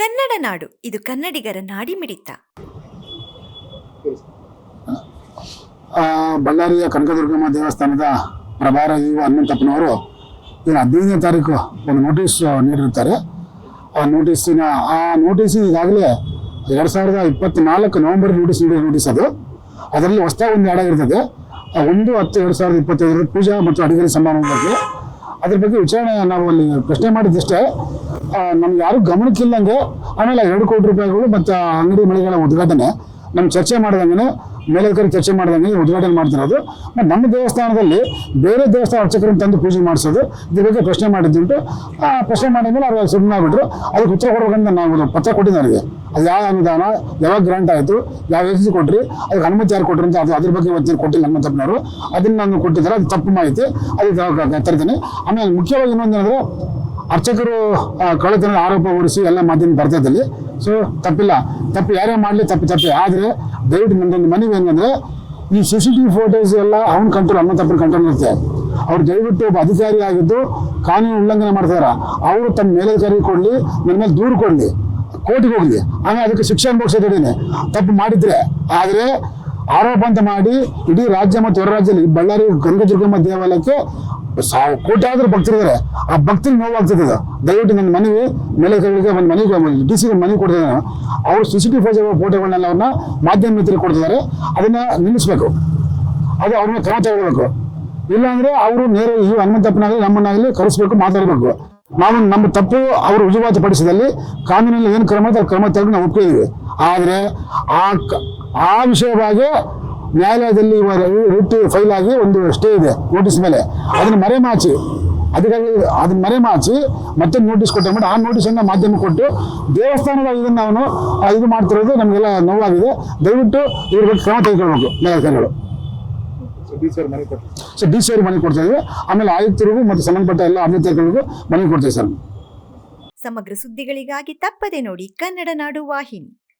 ಕನ್ನಡ ನಾಡು. ಇದು ಕನ್ನಡಿಗರ ನಾಡಿ ಮಿಡಿತ ಬಳ್ಳಾರಿಯ ಕನಕದುರ್ಗಮ್ಮ ದೇವಸ್ಥಾನದ ಪ್ರಭಾರ ಹನುಮಂತಪ್ಪನವರು ಇನ್ನು ಹದಿನೈದನೇ ತಾರೀಕು ಒಂದು ನೋಟಿಸ್ ನೀಡಿರುತ್ತಾರೆ. ಆ ನೋಟಿಸಿನ ಆ ನೋಟಿಸ್ ಈಗಾಗಲೇ ಎರಡು ಸಾವಿರದ ಇಪ್ಪತ್ತ್ನಾಲ್ಕು ನವೆಂಬರ್ ನೋಟಿಸ್ ನೀಡಿರೋ ನೋಟಿಸ್ ಅದು. ಅದರಲ್ಲಿ ಹೊಸ ಒಂದು ಇರ್ತದೆ. ಒಂದು ಹತ್ತು ಎರಡು ಸಾವಿರದ ಇಪ್ಪತ್ತೈದರ ಪೂಜಾ ಮತ್ತು ಅಡಿಗೆ ಸಮಾರಂಭದಲ್ಲಿ ಅದ್ರ ಬಗ್ಗೆ ವಿಚಾರಣೆ ನಾವು ಅಲ್ಲಿ ಪ್ರಶ್ನೆ ಮಾಡಿದ್ದಷ್ಟೇ. ನಮ್ಗೆ ಯಾರು ಗಮನಕ್ಕಿಲ್ಲಂಗೆ ಆಮೇಲೆ ಎರಡು ಕೋಟಿ ರೂಪಾಯಿಗಳು ಮತ್ತು ಅಂಗಡಿ ಮಳಿಗೆಗಳ ಉದ್ಘಾಟನೆ. ನಮ್ಮ ಚರ್ಚೆ ಮಾಡಿದಂಗೆ ಮೇಲಧಿಕಾರಿ ಚರ್ಚೆ ಮಾಡಿದಂಗೆ ಉದ್ಘಾಟನೆ ಮಾಡ್ತಿರೋದು ಮತ್ತು ನಮ್ಮ ದೇವಸ್ಥಾನದಲ್ಲಿ ಬೇರೆ ದೇವಸ್ಥಾನ ಅರ್ಚಕರನ್ನು ತಂದು ಪೂಜೆ ಮಾಡಿಸೋದು. ಇದ್ರ ಬಗ್ಗೆ ಪ್ರಶ್ನೆ ಮಾಡಿದ್ದುಂಟು. ಆ ಪ್ರಶ್ನೆ ಮಾಡಿದ್ಮೇಲೆ ಅವ್ರು ಸುಮ್ಮನೆ ಆಗ್ಬಿಟ್ರು. ಅದಕ್ಕೆ ಉತ್ತರ ಕೊಡ್ಬೇಕಂತ ನಾವು ಪತ್ರ ಕೊಟ್ಟಿದ್ದೆ ನನಗೆ ಅದು ಯಾವ ಅನುದಾನ, ಯಾವಾಗ ಗ್ರಾಂಟ್ ಆಯಿತು, ಯಾವ ಎಸ್ ಕೊಟ್ರಿ, ಅದಕ್ಕೆ ಅನುಮತಿ ಯಾರು ಕೊಟ್ಟರು ಅಂತ ಅದು ಅದ್ರ ಬಗ್ಗೆ ಇವತ್ತು ಕೊಟ್ಟಿಲ್ಲ ನಮ್ಮ ತಪ್ಪಿನವರು. ಅದನ್ನು ನಾನು ಕೊಟ್ಟಿದ್ದಾರೆ. ಅದು ತಪ್ಪು ಮಾಹಿತಿ. ಅದು ತರ್ತೀನಿ. ಆಮೇಲೆ ಮುಖ್ಯವಾಗಿ ಇನ್ನೊಂದು ಏನಂದರೆ ಅರ್ಚಕರು ಕಳ್ಳತನ ಆರೋಪ ಹೊರಿಸಿ ಎಲ್ಲ ಮಾಧ್ಯಮ ಬರ್ತದಲ್ಲಿ ಸೊ ತಪ್ಪಿಲ್ಲ. ತಪ್ಪು ಯಾರೇ ಮಾಡಲಿ ತಪ್ಪು ತಪ್ಪಿ. ಆದರೆ ದಯವಿಟ್ಟು ನನ್ನದೊಂದು ಮನವಿ ಏನಂದರೆ, ಈ C C T V photos ಎಲ್ಲ ಅವ್ನ ಕಂಟ್ರೋಲ್ ಹನುಮಂತಪ್ಪನ ಕಂಟ್ರೋಲ್ ಇರುತ್ತೆ. ಅವ್ರು ದಯವಿಟ್ಟು ಒಬ್ಬ ಅಧಿಕಾರಿ ಆಗಿದ್ದು ಕಾನೂನು ಉಲ್ಲಂಘನೆ ಮಾಡ್ತಾರೆ ಅವರು ತಮ್ಮ ಮೇಲಧಿಕಾರಿ ಕೊಡಲಿ, ನನ್ನ ಮೇಲೆ ದೂರು ಕೊಡಲಿ, ಕೋರ್ಟಿಗೆ ಹೋಗಲಿ. ಆಮೇಲೆ ಅದಕ್ಕೆ ಶಿಕ್ಷೆ ಅನುಭವಿಸೋದಿದ್ದೇನೆ ತಪ್ಪು ಮಾಡಿದ್ರೆ, ಆದರೆ ಆರೋಪ ಅಂತ ಮಾಡಿ ಇಡೀ ರಾಜ್ಯ ಮತ್ತು ಹೊರ ರಾಜ್ಯದಲ್ಲಿ ಬಳ್ಳಾರಿ ಗಂಗದುರ್ಗಮ್ಮ ದೇವಾಲಯಕ್ಕೆ ಸಾವು ಕೋಟ್ಯಾದ್ರೂ ಭಕ್ತರಿದ್ದಾರೆ ಆ ಭಕ್ತರಿಗೆ ನೋವಾಗ್ತದೆ ಇದು ದಯವಿಟ್ಟು ನನ್ನ ಮನವಿ ಮೇಲಧಿಕಾರಿಗಳಿಗೆ ಒಂದು ಮನೆಗೆ ಡಿ ಸಿ ಮನವಿ ಕೊಡ್ತಿದ್ದಾರೆ ನಾನು. ಅವರು ಸಿ ಸಿ ಟಿ ಫೋಟೋ ಫೋಟೋಗಳನ್ನೆಲ್ಲ ಅವ್ರನ್ನ ಮಾಧ್ಯಮ ಮಿತ್ರರಿಗೆ ಕೊಡ್ತಿದ್ದಾರೆ. ಅದನ್ನ ನಿಲ್ಲಿಸ್ಬೇಕು. ಅದು ಅವ್ರನ್ನ ಕ್ರಮ ತಗೊಳ್ಬೇಕು. ಇಲ್ಲಾಂದ್ರೆ ಅವರು ನೇರ ಈ ಹನುಮಂತಪ್ಪನಾಗಲಿ, ನಮ್ಮನ್ನಾಗಲಿ ಕರೆಸ್ಬೇಕು, ಮಾತಾಡಬೇಕು. ನಾವು ನಮ್ಮ ತಪ್ಪು ಅವರು ರುಜುವಾತು ಪಡಿಸಿದಲ್ಲಿ ಕಾನೂನಲ್ಲಿ ಏನು ಕ್ರಮ ಕ್ರಮ ತಗೊಂಡು ನಾವು ಒಪ್ಪಿದ್ದೀವಿ ಆದರೆ ಆ ಆ ವಿಷಯವಾಗಿ ನ್ಯಾಯಾಲಯದಲ್ಲಿ ರಿಟ್ ಫೈಲ್ ಆಗಿ ಒಂದು ಸ್ಟೇ ಇದೆ ನೋಟಿಸ್ ಮೇಲೆ. ಅದನ್ನ ಮರೆಮಾಚಿ. ಅಧಿಕಾರಿ ಅದನ್ನ ಮರೆಮಾಚಿ, ಮತ್ತೆ ನೋಟಿಸ್ ಕೊಟ್ಟ ಆ ನೋಟಿಸನ್ನು ಮಾಧ್ಯಮ ಕೊಟ್ಟು ದೇವಸ್ಥಾನದ ಇದನ್ನು ಅವನು ಇದು ಮಾಡ್ತಿರೋದು ನಮಗೆಲ್ಲ ನೋವಾಗಿದೆ. ದಯವಿಟ್ಟು ಇವ್ರ ಬಗ್ಗೆ ಕ್ರಮ ತೆಗೆದುಕೊಳ್ಬೇಕು ಮೇಲಧಿಕಾರಿಗಳು ಸೊ ಡಿ ಸಿ ಅವ್ರಿಗೆ ಮನೆ ಕೊಡ್ತಾ ಇದ್ದೀವಿ ಆಮೇಲೆ ಆಯುಕ್ತರಿಗೂ ಮತ್ತು ಸಂಬಂಧಪಟ್ಟ ಎಲ್ಲ ಅಭ್ಯರ್ಥಿಗಳಿಗೂ ಮನೆ ಕೊಡ್ತೀವಿ ಸರ್. ಸಮಗ್ರ ಸುದ್ದಿಗಳಿಗಾಗಿ ತಪ್ಪದೆ ನೋಡಿ ಕನ್ನಡ ನಾಡು ವಾಹಿನಿ.